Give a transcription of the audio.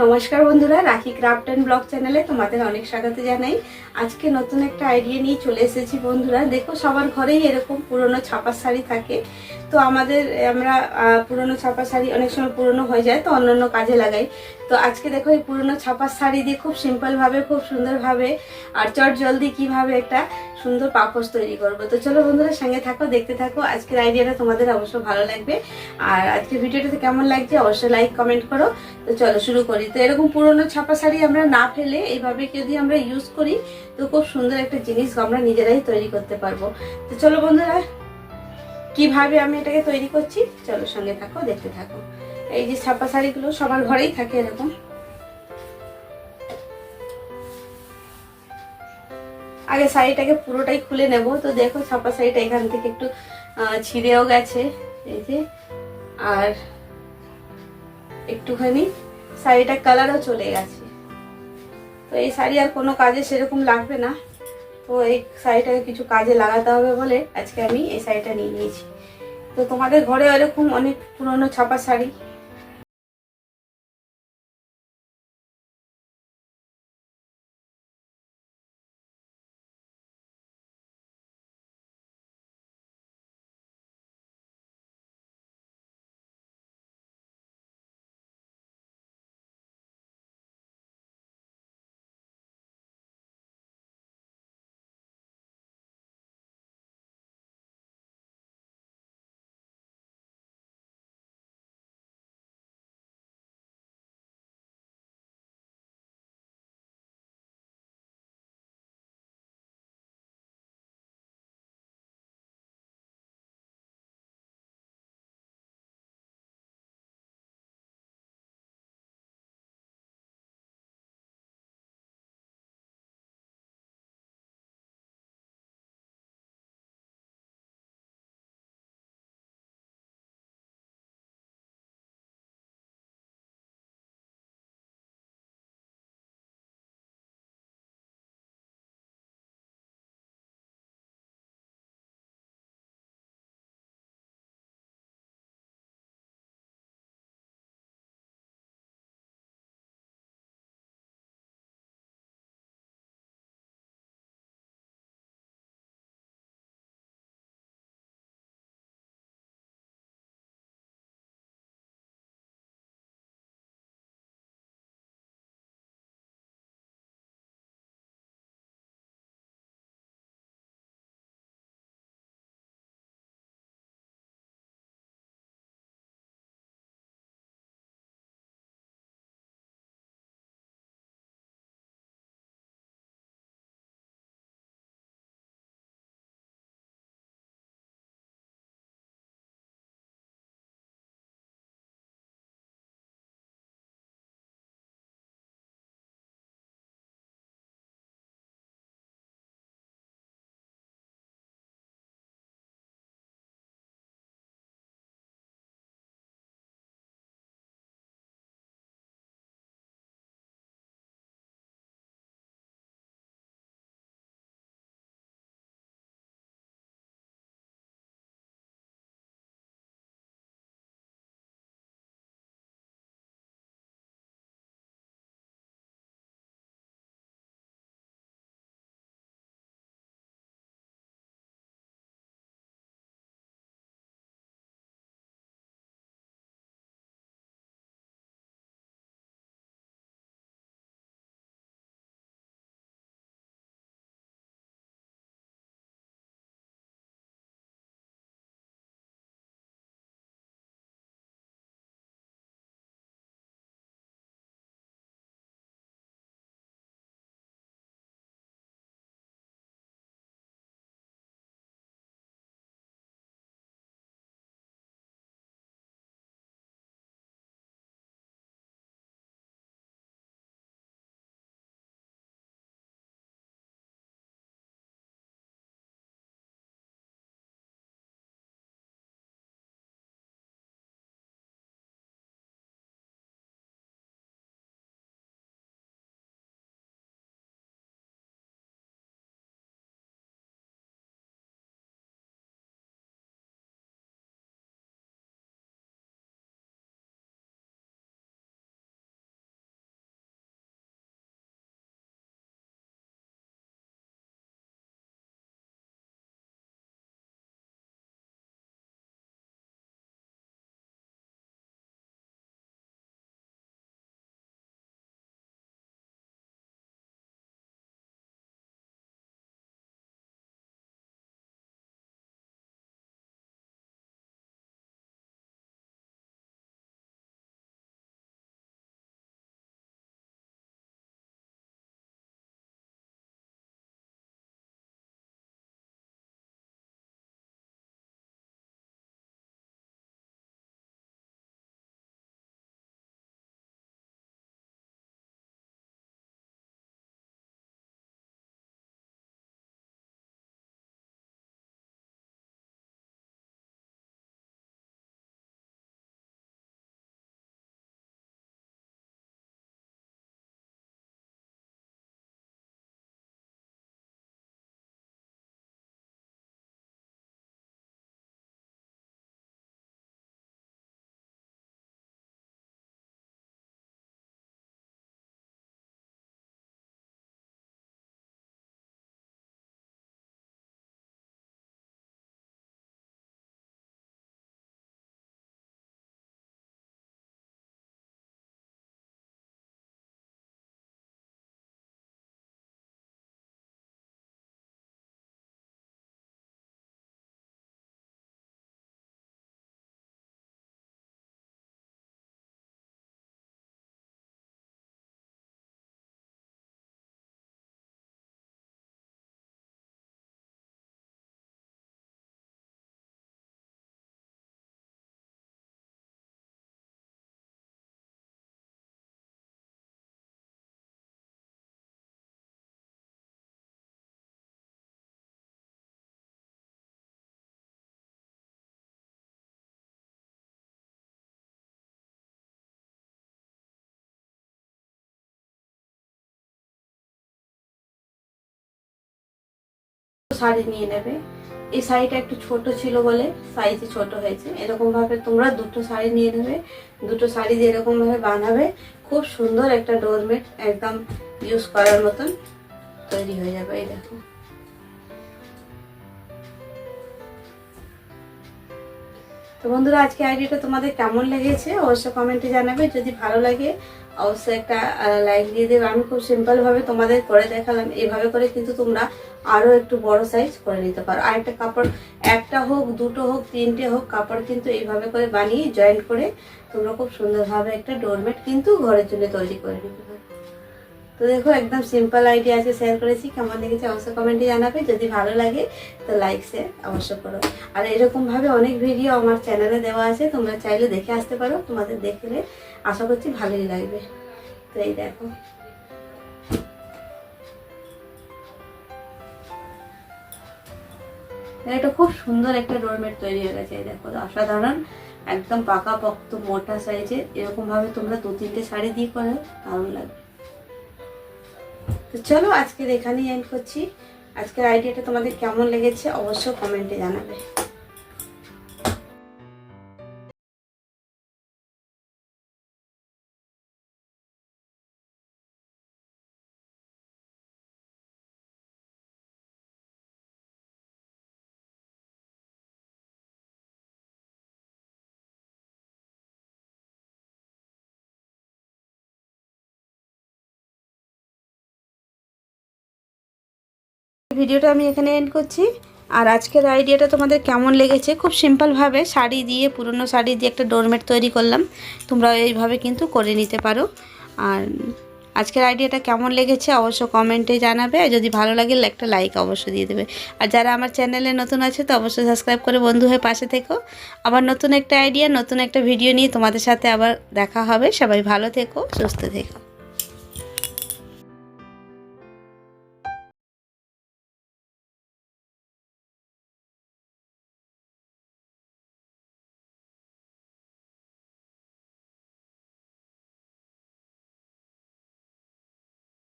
নমস্কার বন্ধুরা, রাখি ক্রাফট অ্যান্ড ব্লগ চ্যানেলে তোমাদের অনেক স্বাগত জানাই। আজকে নতুন একটা আইডিয়া নিয়ে চলে এসেছি বন্ধুরা। দেখো, সবার ঘরেই এরকম পুরনো ছাপার শাড়ি থাকে। তো আমাদের, আমরা পুরনো ছাপার শাড়ি অনেক সময় পুরনো হয়ে যায়, তো অন্যান্য অন্য কাজে লাগাই। তো আজকে দেখো এই পুরনো ছাপার শাড়ি দিয়ে খুব সিম্পলভাবে খুব সুন্দরভাবে আর চট জলদি কীভাবে একটা সুন্দর পাপোশ তৈরি করব। তো চলো বন্ধুরা সঙ্গে থাকো, দেখতে থাকো। আজকের আইডিয়াটা তোমাদের অবশ্য ভালো লাগবে। আর আজকের ভিডিওটাতে কেমন লাগছে অবশ্যই লাইক কমেন্ট করো। তো চলো শুরু করি। তো এরকম পুরনো ছাপা শাড়ি আমরা না ফেলে এইভাবে যদি আমরা ইউজ করি, তো খুব সুন্দর একটা জিনিস আমরা নিজেরাই তৈরি করতে পারব। তো চলো বন্ধুরা, কীভাবে আমি এটাকে তৈরি করছি? চলো সঙ্গে থাকো, দেখতে থাকো। এই যে ছাপা শাড়িগুলো সবার ঘরেই থাকে এরকম। আগে শাড়িটাকে পুরোটাই খুলে নেব। তো দেখো ছাপা শাড়িটা এখান থেকে একটু ছিঁড়েও গেছে। এই যে, আর একটুখানি শাড়িটার কালারও চলে গেছে। তো এই শাড়ি আর কোনো কাজে সেরকম লাগবে না। তো এই শাড়িটাকে কিছু কাজে লাগাতে হবে বলে আজকে আমি এই শাড়িটা নিয়ে নিয়েছি। তো তোমাদের ঘরে এরকম অনেক পুরনো ছাপা শাড়ি। শাড়ি নিয়ে নেবে। এই শাড়িটা একটু ছোট ছিল বলে সাইজে ছোট হয়েছে। এরকম ভাবে তোমরা দুটো শাড়ি নিয়ে নেবে। দুটো শাড়ি দিয়ে এরকম ভাবে বানাবে। খুব সুন্দর একটা ডোরমেট একদম ইউজ করার মতন তৈরি হয়ে যাবে, এই দেখো। তো বন্ধুরা আজকে আইডিয়াটা তোমাদের কেমন লেগেছে অবশ্যই কমেন্টে জানাবে। যদি ভালো লাগে, অবশ্যই একটা লাইক দিয়ে দেবে। আমি খুব সিম্পলভাবে তোমাদের করে দেখালাম। এইভাবে করে কিন্তু তোমরা আরও একটু বড় সাইজ করে নিতে পারো। আর একটা কাপড় একটা হোক, দুটো হোক, তিনটে হোক, কাপড় কিন্তু এইভাবে করে বানিয়ে জয়েন্ট করে তোমরা খুব সুন্দরভাবে একটা ডোরমেট কিন্তু ঘরের জন্য তৈরি করে নিতে পারো। তো দেখো, একদম সিম্পল আইডিয়া আজকে শেয়ার করেছি। কেমন লেগেছে অবশ্যই কমেন্টে জানাবে। যদি ভালো লাগে, তো লাইক শেয়ার অবশ্যই করো। আর এরকমভাবে অনেক ভিডিও আমার চ্যানেলে দেওয়া আছে, তোমরা চাইলে দেখে আসতে পারো। তোমাদের দেখলে আশা করছি ভালোই লাগবে। তো এই দেখো। এটা খুব সুন্দর একটা ডোরমেট তৈরি হয়ে গেছে দেখো, অসাধারণ, একদম পাকা পক্ত মোটা সাইজে এরকম ভাবে তোমরা দু তিনটে শাড়ি দিয়ে করো, দারুণ লাগবে। তো চলো, আজকের এখানেই এন্ড করছি। আজকের আইডিয়াটা তোমাদের কেমন লেগেছে অবশ্যই কমেন্টে জানাবে। ভিডিওটা আমি এখানে এন্ড করছি। আর আজকের আইডিয়াটা তোমাদের কেমন লেগেছে? খুব সিম্পলভাবে শাড়ি দিয়ে, পুরনো শাড়ি দিয়ে একটা ডোরমেট তৈরি করলাম। তোমরা এইভাবে কিন্তু করে নিতে পারো। আর আজকের আইডিয়াটা কেমন লেগেছে অবশ্য কমেন্টে জানাবে। আর যদি ভালো লাগে, একটা লাইক অবশ্যই দিয়ে দেবে। আর যারা আমার চ্যানেলে নতুন আছে, তো অবশ্যই সাবস্ক্রাইব করে বন্ধু হয়ে পাশে থেকো। আবার নতুন একটা আইডিয়া নতুন একটা ভিডিও নিয়ে তোমাদের সাথে আবার দেখা হবে। সবাই ভালো থেকো, সুস্থ থেকো।